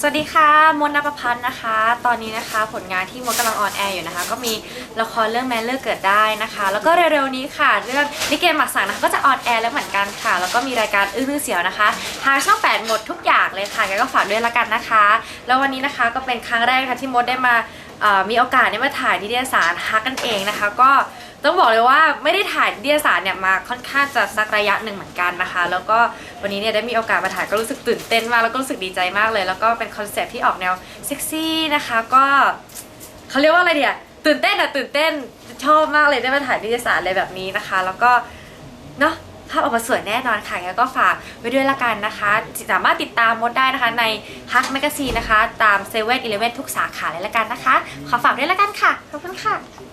สวัสดีค่ะมดนภพัฒน์นะคะ ตอนนี้นะคะผลงานที่มดกำลังออนแอร์อยู่นะคะ ก็มีละครเรื่องแมนเลิกเกิดได้นะคะ แล้วก็เร็วๆนี้ค่ะ เรื่องนิเกหมักสังนะคะก็จะออนแอร์แล้วเหมือนกันค่ะ แล้วก็มีรายการอื้อนึงเสียวนะคะ ทางช่อง 8 หมดทุกอย่างเลยค่ะก็ฝากด้วยละกันนะคะ แล้ววันนี้นะคะก็เป็นครั้งแรกค่ะที่มดได้มามีโอกาสได้มาถ่ายนิตยสารฮักกันเองนะคะ ก็ ต้องบอกเลยว่าไม่ได้ถ่ายนิตยสารเนี่ยมาค่อนข้างจะสักระยะหนึ่งเหมือนกันนะคะ แล้วก็วันนี้เนี่ยได้มีโอกาสมาถ่ายก็รู้สึกตื่นเต้นมากแล้วก็รู้สึกดีใจมากเลย แล้วก็เป็นคอนเซ็ปที่ออกแนวเซ็กซี่นะคะ ก็เขาเรียกว่าอะไรเดียตื่นเต้นอะตื่นเต้นชอบมากเลยได้มาถ่ายนิตยสารอะไรแบบนี้นะคะ แล้วก็เนาะภาพออกมาสวยแน่นอนค่ะแล้วก็ฝากไว้ด้วยละกันนะคะ สามารถติดตามมดได้นะคะในฮักแมกซีนนะคะ ตามเซเว่นอีเลเวนทุกสาขาเลยละกันนะคะ ขอฝากด้วยละกันค่ะ ขอบคุณค่ะ